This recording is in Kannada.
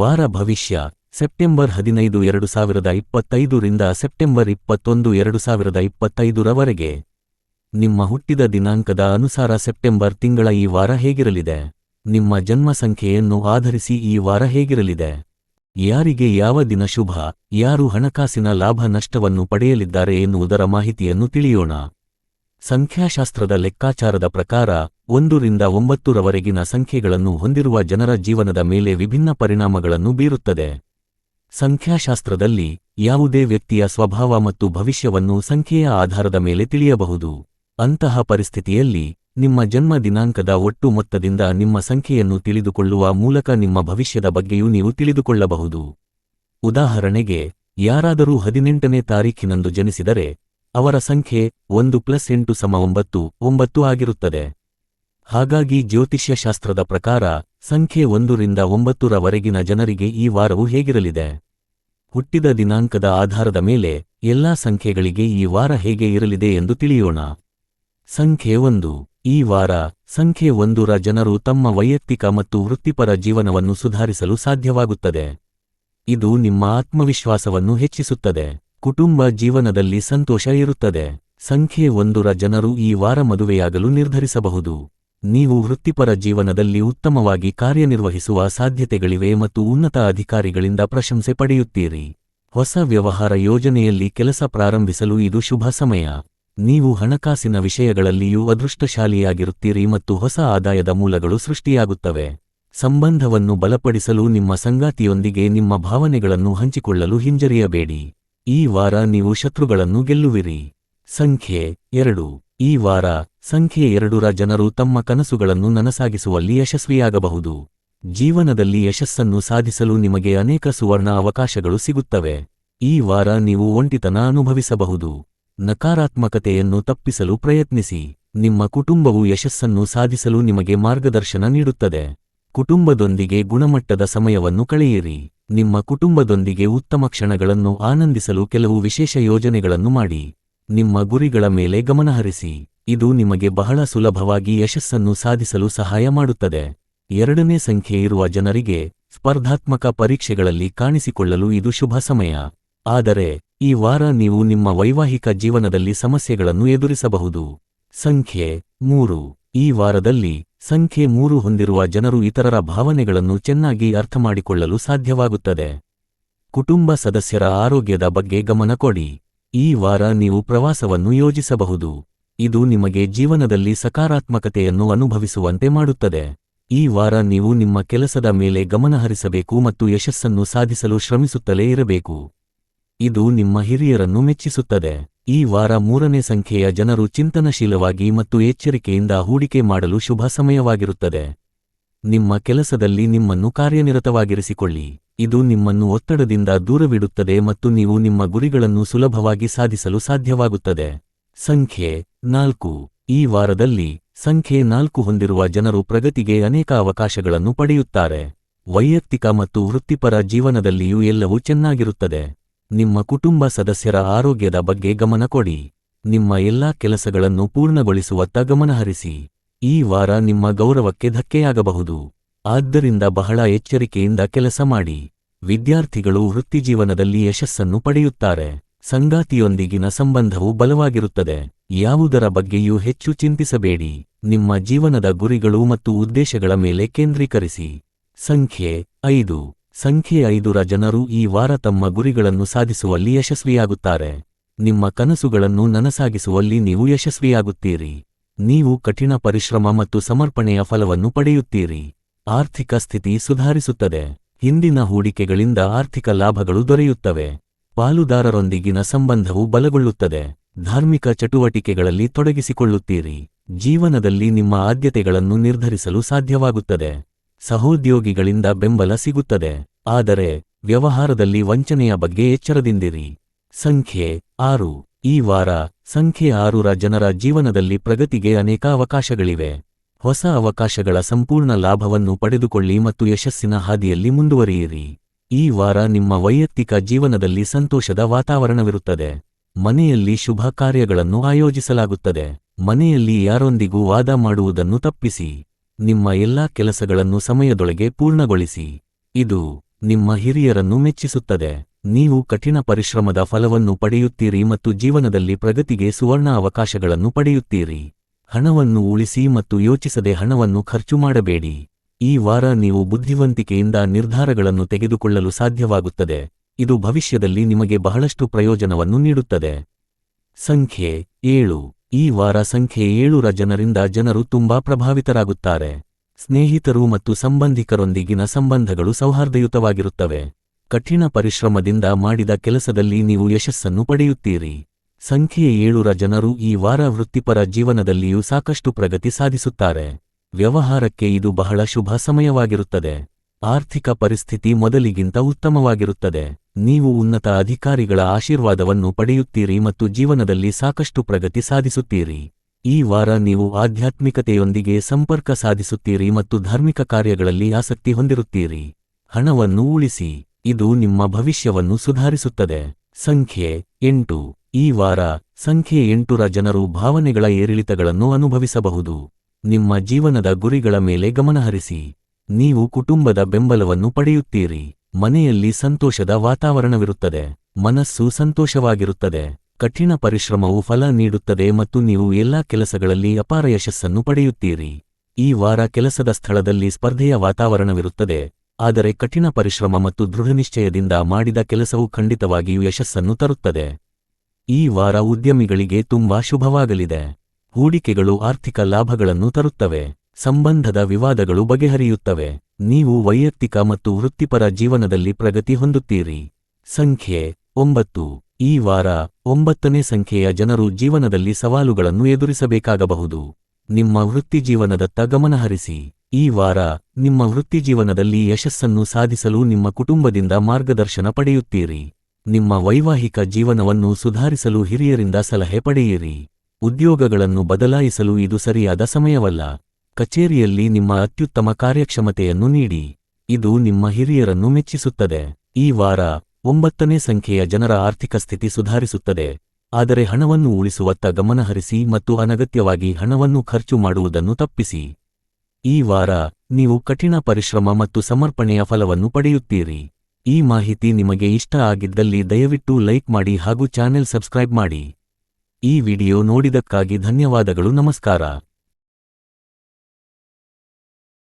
ವಾರ ಭವಿಷ್ಯ, ಸೆಪ್ಟೆಂಬರ್ ಹದಿನೈದು ಎರಡು ಸಾವಿರದ ಇಪ್ಪತ್ತೈದರಿಂದ ಸೆಪ್ಟೆಂಬರ್ ಇಪ್ಪತ್ತೊಂದು ಎರಡು ಸಾವಿರದ ಇಪ್ಪತ್ತೈದರವರೆಗೆ ನಿಮ್ಮ ಹುಟ್ಟಿದ ದಿನಾಂಕದ ಅನುಸಾರ ಸೆಪ್ಟೆಂಬರ್ ತಿಂಗಳ ಈ ವಾರ ಹೇಗಿರಲಿದೆ? ನಿಮ್ಮ ಜನ್ಮ ಸಂಖ್ಯೆಯನ್ನು ಆಧರಿಸಿ ಈ ವಾರ ಹೇಗಿರಲಿದೆ? ಯಾರಿಗೆ ಯಾವ ದಿನ ಶುಭ, ಯಾರು ಹಣಕಾಸಿನ ಲಾಭ ನಷ್ಟವನ್ನು ಪಡೆಯಲಿದ್ದಾರೆ ಎನ್ನುವುದರ ಮಾಹಿತಿಯನ್ನು ತಿಳಿಯೋಣ. ಸಂಖ್ಯಾಶಾಸ್ತ್ರದ ಲೆಕ್ಕಾಚಾರದ ಪ್ರಕಾರ ಒಂದರಿಂದ ಒಂಬತ್ತರವರೆಗಿನ ಸಂಖ್ಯೆಗಳನ್ನು ಹೊಂದಿರುವ ಜನರ ಜೀವನದ ಮೇಲೆ ವಿಭಿನ್ನ ಪರಿಣಾಮಗಳನ್ನು ಬೀರುತ್ತದೆ. ಸಂಖ್ಯಾಶಾಸ್ತ್ರದಲ್ಲಿ, ಯಾವುದೇ ವ್ಯಕ್ತಿಯ ಸ್ವಭಾವ ಮತ್ತು ಭವಿಷ್ಯವನ್ನು ಸಂಖ್ಯೆಯ ಆಧಾರದ ಮೇಲೆ ತಿಳಿಯಬಹುದು. ಅಂತಹ ಪರಿಸ್ಥಿತಿಯಲ್ಲಿ, ನಿಮ್ಮ ಜನ್ಮ ದಿನಾಂಕದ ಒಟ್ಟು ಮೊತ್ತದಿಂದ ನಿಮ್ಮ ಸಂಖ್ಯೆಯನ್ನು ತಿಳಿದುಕೊಳ್ಳುವ ಮೂಲಕ ನಿಮ್ಮ ಭವಿಷ್ಯದ ಬಗ್ಗೆಯೂ ನೀವು ತಿಳಿದುಕೊಳ್ಳಬಹುದು. ಉದಾಹರಣೆಗೆ, ಯಾರಾದರೂ ಹದಿನೆಂಟನೇ ತಾರೀಖಿನಂದು ಜನಿಸಿದರೆ ಅವರ ಸಂಖ್ಯೆ ಒಂದು ಪ್ಲಸ್ ಎಂಟು ಸಮ ಒಂಬತ್ತು ಒಂಬತ್ತು ಆಗಿರುತ್ತದೆ. ಹಾಗಾಗಿ ಜ್ಯೋತಿಷ್ಯಶಾಸ್ತ್ರದ ಪ್ರಕಾರ ಸಂಖ್ಯೆ ಒಂದರಿಂದ ಒಂಬತ್ತರವರೆಗಿನ ಜನರಿಗೆ ಈ ವಾರವು ಹೇಗಿರಲಿದೆ? ಹುಟ್ಟಿದ ದಿನಾಂಕದ ಆಧಾರದ ಮೇಲೆ ಎಲ್ಲಾ ಸಂಖ್ಯೆಗಳಿಗೆ ಈ ವಾರ ಹೇಗೆ ಇರಲಿದೆ ಎಂದು ತಿಳಿಯೋಣ. ಸಂಖ್ಯೆ ಒಂದು, ಈ ವಾರ ಸಂಖ್ಯೆ ಒಂದರ ಜನರು ತಮ್ಮ ವೈಯಕ್ತಿಕ ಮತ್ತು ವೃತ್ತಿಪರ ಜೀವನವನ್ನು ಸುಧಾರಿಸಲು ಸಾಧ್ಯವಾಗುತ್ತದೆ. ಇದು ನಿಮ್ಮ ಆತ್ಮವಿಶ್ವಾಸವನ್ನು ಹೆಚ್ಚಿಸುತ್ತದೆ. ಕುಟುಂಬ ಜೀವನದಲ್ಲಿ ಸಂತೋಷ ಇರುತ್ತದೆ. ಸಂಖ್ಯೆ ಒಂದರ ಜನರು ಈ ವಾರ ಮದುವೆಯಾಗಲು ನಿರ್ಧರಿಸಬಹುದು. ನೀವು ವೃತ್ತಿಪರ ಜೀವನದಲ್ಲಿ ಉತ್ತಮವಾಗಿ ಕಾರ್ಯನಿರ್ವಹಿಸುವ ಸಾಧ್ಯತೆಗಳಿವೆ ಮತ್ತು ಉನ್ನತ ಅಧಿಕಾರಿಗಳಿಂದ ಪ್ರಶಂಸೆ ಪಡೆಯುತ್ತೀರಿ. ಹೊಸ ವ್ಯವಹಾರ ಯೋಜನೆಯಲ್ಲಿ ಕೆಲಸ ಪ್ರಾರಂಭಿಸಲು ಇದು ಶುಭ ಸಮಯ. ನೀವು ಹಣಕಾಸಿನ ವಿಷಯಗಳಲ್ಲಿಯೂ ಅದೃಷ್ಟಶಾಲಿಯಾಗಿರುತ್ತೀರಿ ಮತ್ತು ಹೊಸ ಆದಾಯದ ಮೂಲಗಳು ಸೃಷ್ಟಿಯಾಗುತ್ತವೆ. ಸಂಬಂಧವನ್ನು ಬಲಪಡಿಸಲು ನಿಮ್ಮ ಸಂಗಾತಿಯೊಂದಿಗೆ ನಿಮ್ಮ ಭಾವನೆಗಳನ್ನು ಹಂಚಿಕೊಳ್ಳಲು ಹಿಂಜರಿಯಬೇಡಿ. ಈ ವಾರ ನೀವು ಶತ್ರುಗಳನ್ನು ಗೆಲ್ಲುವಿರಿ. ಸಂಖ್ಯೆ ಎರಡು. ಈ ವಾರ ಸಂಖ್ಯೆ ಎರಡರ ಜನರು ತಮ್ಮ ಕನಸುಗಳನ್ನು ನನಸಾಗಿಸುವಲ್ಲಿ ಯಶಸ್ವಿಯಾಗಬಹುದು. ಜೀವನದಲ್ಲಿ ಯಶಸ್ಸನ್ನು ಸಾಧಿಸಲು ನಿಮಗೆ ಅನೇಕ ಸುವರ್ಣ ಅವಕಾಶಗಳು ಸಿಗುತ್ತವೆ. ಈ ವಾರ ನೀವು ಒಂಟಿತನ ಅನುಭವಿಸಬಹುದು. ನಕಾರಾತ್ಮಕತೆಯನ್ನು ತಪ್ಪಿಸಲು ಪ್ರಯತ್ನಿಸಿ. ನಿಮ್ಮ ಕುಟುಂಬವು ಯಶಸ್ಸನ್ನು ಸಾಧಿಸಲು ನಿಮಗೆ ಮಾರ್ಗದರ್ಶನ ನೀಡುತ್ತದೆ. ಕುಟುಂಬದೊಂದಿಗೆ ಗುಣಮಟ್ಟದ ಸಮಯವನ್ನು ಕಳೆಯಿರಿ. ನಿಮ್ಮ ಕುಟುಂಬದೊಂದಿಗೆ ಉತ್ತಮ ಕ್ಷಣಗಳನ್ನು ಆನಂದಿಸಲು ಕೆಲವು ವಿಶೇಷ ಯೋಜನೆಗಳನ್ನು ಮಾಡಿ. ನಿಮ್ಮ ಗುರಿಗಳ ಮೇಲೆ ಗಮನಹರಿಸಿ ಇದು ನಿಮಗೆ ಬಹಳ ಸುಲಭವಾಗಿ ಯಶಸ್ಸನ್ನು ಸಾಧಿಸಲು ಸಹಾಯ ಮಾಡುತ್ತದೆ. ಎರಡನೇ ಸಂಖ್ಯೆ ಇರುವ ಜನರಿಗೆ ಸ್ಪರ್ಧಾತ್ಮಕ ಪರೀಕ್ಷೆಗಳಲ್ಲಿ ಕಾಣಿಸಿಕೊಳ್ಳಲು ಇದು ಶುಭ ಸಮಯ. ಆದರೆ, ಈ ವಾರ ನೀವು ನಿಮ್ಮ ವೈವಾಹಿಕ ಜೀವನದಲ್ಲಿ ಸಮಸ್ಯೆಗಳನ್ನು ಎದುರಿಸಬಹುದು. ಸಂಖ್ಯೆ ಮೂರು. ಈ ವಾರದಲ್ಲಿ ಸಂಖ್ಯೆ ಮೂರು ಹೊಂದಿರುವ ಜನರು ಇತರರ ಭಾವನೆಗಳನ್ನು ಚೆನ್ನಾಗಿ ಅರ್ಥಮಾಡಿಕೊಳ್ಳಲು ಸಾಧ್ಯವಾಗುತ್ತದೆ. ಕುಟುಂಬ ಸದಸ್ಯರ ಆರೋಗ್ಯದ ಬಗ್ಗೆ ಗಮನ ಕೊಡಿ. ಈ ವಾರ ನೀವು ಪ್ರವಾಸವನ್ನು ಯೋಜಿಸಬಹುದು. ಇದು ನಿಮಗೆ ಜೀವನದಲ್ಲಿ ಸಕಾರಾತ್ಮಕತೆಯನ್ನು ಅನುಭವಿಸುವಂತೆ ಮಾಡುತ್ತದೆ. ಈ ವಾರ ನೀವು ನಿಮ್ಮ ಕೆಲಸದ ಮೇಲೆ ಗಮನಹರಿಸಬೇಕು ಮತ್ತು ಯಶಸ್ಸನ್ನು ಸಾಧಿಸಲು ಶ್ರಮಿಸುತ್ತಲೇ ಇರಬೇಕು. ಇದು ನಿಮ್ಮ ಹಿರಿಯರನ್ನು ಮೆಚ್ಚಿಸುತ್ತದೆ. ಈ ವಾರ ಮೂರನೇ ಸಂಖ್ಯೆಯ ಜನರು ಚಿಂತನಶೀಲವಾಗಿ ಮತ್ತು ಎಚ್ಚರಿಕೆಯಿಂದ ಹೂಡಿಕೆ ಮಾಡಲು ಶುಭ ಸಮಯವಾಗಿರುತ್ತದೆ. ನಿಮ್ಮ ಕೆಲಸದಲ್ಲಿ ನಿಮ್ಮನ್ನು ಕಾರ್ಯನಿರತವಾಗಿರಿಸಿಕೊಳ್ಳಿ. ಇದು ನಿಮ್ಮನ್ನು ಒತ್ತಡದಿಂದ ದೂರವಿಡುತ್ತದೆ ಮತ್ತು ನೀವು ನಿಮ್ಮ ಗುರಿಗಳನ್ನು ಸುಲಭವಾಗಿ ಸಾಧಿಸಲು ಸಾಧ್ಯವಾಗುತ್ತದೆ. ಸಂಖ್ಯೆ ನಾಲ್ಕು. ಈ ವಾರದಲ್ಲಿ ಸಂಖ್ಯೆ ನಾಲ್ಕು ಹೊಂದಿರುವ ಜನರು ಪ್ರಗತಿಗೆ ಅನೇಕ ಅವಕಾಶಗಳನ್ನು ಪಡೆಯುತ್ತಾರೆ. ವೈಯಕ್ತಿಕ ಮತ್ತು ವೃತ್ತಿಪರ ಜೀವನದಲ್ಲಿಯೂ ಎಲ್ಲವೂ ಚೆನ್ನಾಗಿರುತ್ತದೆ. ನಿಮ್ಮ ಕುಟುಂಬ ಸದಸ್ಯರ ಆರೋಗ್ಯದ ಬಗ್ಗೆ ಗಮನ ಕೊಡಿ. ನಿಮ್ಮ ಎಲ್ಲಾ ಕೆಲಸಗಳನ್ನು ಪೂರ್ಣಗೊಳಿಸುವತ್ತ ಗಮನಹರಿಸಿ ಈ ವಾರ ನಿಮ್ಮ ಗೌರವಕ್ಕೆ ಧಕ್ಕೆಯಾಗಬಹುದು. ಆದ್ದರಿಂದ ಬಹಳ ಎಚ್ಚರಿಕೆಯಿಂದ ಕೆಲಸ ಮಾಡಿ. ವಿದ್ಯಾರ್ಥಿಗಳು ವೃತ್ತಿಜೀವನದಲ್ಲಿ ಯಶಸ್ಸನ್ನು ಪಡೆಯುತ್ತಾರೆ. ಸಂಗಾತಿಯೊಂದಿಗಿನ ಸಂಬಂಧವು ಬಲವಾಗಿರುತ್ತದೆ. ಯಾವುದರ ಬಗ್ಗೆಯೂ ಹೆಚ್ಚು ಚಿಂತಿಸಬೇಡಿ. ನಿಮ್ಮ ಜೀವನದ ಗುರಿಗಳು ಮತ್ತು ಉದ್ದೇಶಗಳ ಮೇಲೆ ಕೇಂದ್ರೀಕರಿಸಿ. ಸಂಖ್ಯೆ ಐದು. ಸಂಖ್ಯೆ ಐದುರ ಜನರು ಈ ವಾರ ತಮ್ಮ ಗುರಿಗಳನ್ನು ಸಾಧಿಸುವಲ್ಲಿ ಯಶಸ್ವಿಯಾಗುತ್ತಾರೆ. ನಿಮ್ಮ ಕನಸುಗಳನ್ನು ನನಸಾಗಿಸುವಲ್ಲಿ ನೀವು ಯಶಸ್ವಿಯಾಗುತ್ತೀರಿ. ನೀವು ಕಠಿಣ ಪರಿಶ್ರಮ ಮತ್ತು ಸಮರ್ಪಣೆಯ ಫಲವನ್ನು ಪಡೆಯುತ್ತೀರಿ. ಆರ್ಥಿಕ ಸ್ಥಿತಿ ಸುಧಾರಿಸುತ್ತದೆ. ಹಿಂದಿನ ಹೂಡಿಕೆಗಳಿಂದ ಆರ್ಥಿಕ ಲಾಭಗಳು ದೊರೆಯುತ್ತವೆ. ಪಾಲುದಾರರೊಂದಿಗಿನ ಸಂಬಂಧವು ಬಲಗೊಳ್ಳುತ್ತದೆ. ಧಾರ್ಮಿಕ ಚಟುವಟಿಕೆಗಳಲ್ಲಿ ತೊಡಗಿಸಿಕೊಳ್ಳುತ್ತೀರಿ. ಜೀವನದಲ್ಲಿ ನಿಮ್ಮ ಆದ್ಯತೆಗಳನ್ನು ನಿರ್ಧರಿಸಲು ಸಾಧ್ಯವಾಗುತ್ತದೆ. ಸಹೋದ್ಯೋಗಿಗಳಿಂದ ಬೆಂಬಲ ಸಿಗುತ್ತದೆ. ಆದರೆ, ವ್ಯವಹಾರದಲ್ಲಿ ವಂಚನೆಯ ಬಗ್ಗೆ ಎಚ್ಚರದಿಂದಿರಿ. ಸಂಖ್ಯೆ ಆರು. ಈ ವಾರ ಸಂಖ್ಯೆ ಆರುರ ಜನರ ಜೀವನದಲ್ಲಿ ಪ್ರಗತಿಗೆ ಅನೇಕ ಅವಕಾಶಗಳಿವೆ. ಹೊಸ ಅವಕಾಶಗಳ ಸಂಪೂರ್ಣ ಲಾಭವನ್ನು ಪಡೆದುಕೊಳ್ಳಿ ಮತ್ತು ಯಶಸ್ಸಿನ ಹಾದಿಯಲ್ಲಿ ಮುಂದುವರಿಯಿರಿ. ಈ ವಾರ ನಿಮ್ಮ ವೈಯಕ್ತಿಕ ಜೀವನದಲ್ಲಿ ಸಂತೋಷದ ವಾತಾವರಣವಿರುತ್ತದೆ. ಮನೆಯಲ್ಲಿ ಶುಭ ಕಾರ್ಯಗಳನ್ನು ಆಯೋಜಿಸಲಾಗುತ್ತದೆ. ಮನೆಯಲ್ಲಿ ಯಾರೊಂದಿಗೂ ವಾದ ಮಾಡುವುದನ್ನು ತಪ್ಪಿಸಿ. ನಿಮ್ಮ ಎಲ್ಲಾ ಕೆಲಸಗಳನ್ನು ಸಮಯದೊಳಗೆ ಪೂರ್ಣಗೊಳಿಸಿ. ಇದು ನಿಮ್ಮ ಹಿರಿಯರನ್ನು ಮೆಚ್ಚಿಸುತ್ತದೆ. ನೀವು ಕಠಿಣ ಪರಿಶ್ರಮದ ಫಲವನ್ನು ಪಡೆಯುತ್ತೀರಿ ಮತ್ತು ಜೀವನದಲ್ಲಿ ಪ್ರಗತಿಗೆ ಸುವರ್ಣ ಅವಕಾಶಗಳನ್ನು ಪಡೆಯುತ್ತೀರಿ. ಹಣವನ್ನು ಉಳಿಸಿ ಮತ್ತು ಯೋಚಿಸದೆ ಹಣವನ್ನು ಖರ್ಚು ಮಾಡಬೇಡಿ. ಈ ವಾರ ನೀವು ಬುದ್ಧಿವಂತಿಕೆಯಿಂದ ನಿರ್ಧಾರಗಳನ್ನು ತೆಗೆದುಕೊಳ್ಳಲು ಸಾಧ್ಯವಾಗುತ್ತದೆ. ಇದು ಭವಿಷ್ಯದಲ್ಲಿ ನಿಮಗೆ ಬಹಳಷ್ಟು ಪ್ರಯೋಜನವನ್ನು ನೀಡುತ್ತದೆ. ಸಂಖ್ಯೆ ಏಳು. ಈ ವಾರ ಸಂಖ್ಯೆ ಏಳುರ ಜನರಿಂದ ಜನರು ತುಂಬಾ ಪ್ರಭಾವಿತರಾಗುತ್ತಾರೆ. ಸ್ನೇಹಿತರು ಮತ್ತು ಸಂಬಂಧಿಕರೊಂದಿಗಿನ ಸಂಬಂಧಗಳು ಸೌಹಾರ್ದಯುತವಾಗಿರುತ್ತವೆ. ಕಠಿಣ ಪರಿಶ್ರಮದಿಂದ ಮಾಡಿದ ಕೆಲಸದಲ್ಲಿ ನೀವು ಯಶಸ್ಸನ್ನು ಪಡೆಯುತ್ತೀರಿ. ಸಂಖ್ಯೆ ಏಳುರ ಜನರು ಈ ವಾರ ವೃತ್ತಿಪರ ಜೀವನದಲ್ಲಿಯೂ ಸಾಕಷ್ಟು ಪ್ರಗತಿ ಸಾಧಿಸುತ್ತಾರೆ. ವ್ಯವಹಾರಕ್ಕೆ ಇದು ಬಹಳ ಶುಭ ಸಮಯವಾಗಿರುತ್ತದೆ. ಆರ್ಥಿಕ ಪರಿಸ್ಥಿತಿ ಮೊದಲಿಗಿಂತ ಉತ್ತಮವಾಗಿರುತ್ತದೆ. ನೀವು ಉನ್ನತ ಅಧಿಕಾರಿಗಳ ಆಶೀರ್ವಾದವನ್ನು ಪಡೆಯುತ್ತೀರಿ ಮತ್ತು ಜೀವನದಲ್ಲಿ ಸಾಕಷ್ಟು ಪ್ರಗತಿ ಸಾಧಿಸುತ್ತೀರಿ. ಈ ವಾರ ನೀವು ಆಧ್ಯಾತ್ಮಿಕತೆಯೊಂದಿಗೆ ಸಂಪರ್ಕ ಸಾಧಿಸುತ್ತೀರಿ ಮತ್ತು ಧಾರ್ಮಿಕ ಕಾರ್ಯಗಳಲ್ಲಿ ಆಸಕ್ತಿ ಹೊಂದಿರುತ್ತೀರಿ. ಹಣವನ್ನು ಉಳಿಸಿ, ಇದು ನಿಮ್ಮ ಭವಿಷ್ಯವನ್ನು ಸುಧಾರಿಸುತ್ತದೆ. ಸಂಖ್ಯೆ ಎಂಟು. ಈ ವಾರ ಸಂಖ್ಯೆ ಎಂಟುರ ಜನರು ಭಾವನೆಗಳ ಏರಿಳಿತಗಳನ್ನು ಅನುಭವಿಸಬಹುದು. ನಿಮ್ಮ ಜೀವನದ ಗುರಿಗಳ ಮೇಲೆ ಗಮನಹರಿಸಿ. ನೀವು ಕುಟುಂಬದ ಬೆಂಬಲವನ್ನು ಪಡೆಯುತ್ತೀರಿ. ಮನೆಯಲ್ಲಿ ಸಂತೋಷದ ವಾತಾವರಣವಿರುತ್ತದೆ. ಮನಸ್ಸು ಸಂತೋಷವಾಗಿರುತ್ತದೆ. ಕಠಿಣ ಪರಿಶ್ರಮವು ಫಲ ನೀಡುತ್ತದೆ ಮತ್ತು ನೀವು ಎಲ್ಲಾ ಕೆಲಸಗಳಲ್ಲಿ ಅಪಾರ ಯಶಸ್ಸನ್ನು ಪಡೆಯುತ್ತೀರಿ. ಈ ವಾರ ಕೆಲಸದ ಸ್ಥಳದಲ್ಲಿ ಸ್ಪರ್ಧೆಯ ವಾತಾವರಣವಿರುತ್ತದೆ. ಆದರೆ ಕಠಿಣ ಪರಿಶ್ರಮ ಮತ್ತು ದೃಢನಿಶ್ಚಯದಿಂದ ಮಾಡಿದ ಕೆಲಸವು ಖಂಡಿತವಾಗಿಯೂ ಯಶಸ್ಸನ್ನು ತರುತ್ತದೆ. ಈ ವಾರ ಉದ್ಯಮಿಗಳಿಗೆ ತುಂಬಾ ಶುಭವಾಗಲಿದೆ. ಹೂಡಿಕೆಗಳು ಆರ್ಥಿಕ ಲಾಭಗಳನ್ನು ತರುತ್ತವೆ. ಸಂಬಂಧದ ವಿವಾದಗಳು ಬಗೆಹರಿಯುತ್ತವೆ. ನೀವು ವೈಯಕ್ತಿಕ ಮತ್ತು ವೃತ್ತಿಪರ ಜೀವನದಲ್ಲಿ ಪ್ರಗತಿ ಹೊಂದುತ್ತೀರಿ. ಸಂಖ್ಯೆ ಒಂಬತ್ತು. ಈ ವಾರ ಒಂಬತ್ತನೇ ಸಂಖ್ಯೆಯ ಜನರು ಜೀವನದಲ್ಲಿ ಸವಾಲುಗಳನ್ನು ಎದುರಿಸಬೇಕಾಗಬಹುದು. ನಿಮ್ಮ ವೃತ್ತಿಜೀವನದತ್ತ ಗಮನಹರಿಸಿ. ಈ ವಾರ ನಿಮ್ಮ ವೃತ್ತಿಜೀವನದಲ್ಲಿ ಯಶಸ್ಸನ್ನು ಸಾಧಿಸಲು ನಿಮ್ಮ ಕುಟುಂಬದಿಂದ ಮಾರ್ಗದರ್ಶನ ಪಡೆಯುತ್ತೀರಿ. ನಿಮ್ಮ ವೈವಾಹಿಕ ಜೀವನವನ್ನು ಸುಧಾರಿಸಲು ಹಿರಿಯರಿಂದ ಸಲಹೆ ಪಡೆಯಿರಿ. ಉದ್ಯೋಗಗಳನ್ನು ಬದಲಾಯಿಸಲು ಇದು ಸರಿಯಾದ ಸಮಯವಲ್ಲ. ಕಚೇರಿಯಲ್ಲಿ ನಿಮ್ಮ ಅತ್ಯುತ್ತಮ ಕಾರ್ಯಕ್ಷಮತೆಯನ್ನು ನೀಡಿ. ಇದು ನಿಮ್ಮ ಹಿರಿಯರನ್ನು ಮೆಚ್ಚಿಸುತ್ತದೆ. ಈ ವಾರ ಒಂಬತ್ತನೇ ಸಂಖ್ಯೆಯ ಜನರ ಆರ್ಥಿಕ ಸ್ಥಿತಿ ಸುಧಾರಿಸುತ್ತದೆ. ಆದರೆ ಹಣವನ್ನು ಉಳಿಸುವತ್ತ ಗಮನಹರಿಸಿ ಮತ್ತು ಅನಗತ್ಯವಾಗಿ ಹಣವನ್ನು ಖರ್ಚು ಮಾಡುವುದನ್ನು ತಪ್ಪಿಸಿ. ಈ ವಾರ ನೀವು ಕಠಿಣ ಪರಿಶ್ರಮ ಮತ್ತು ಸಮರ್ಪಣೆಯ ಫಲವನ್ನು ಪಡೆಯುತ್ತೀರಿ. ಈ ಮಾಹಿತಿ ನಿಮಗೆ ಇಷ್ಟ ಆಗಿದ್ದಲ್ಲಿ ದಯವಿಟ್ಟು ಲೈಕ್ ಮಾಡಿ ಹಾಗೂ ಚಾನೆಲ್ ಸಬ್ಸ್ಕ್ರೈಬ್ ಮಾಡಿ. ಈ ವಿಡಿಯೋ ನೋಡಿದಕ್ಕಾಗಿ ಧನ್ಯವಾದಗಳು. ನಮಸ್ಕಾರ.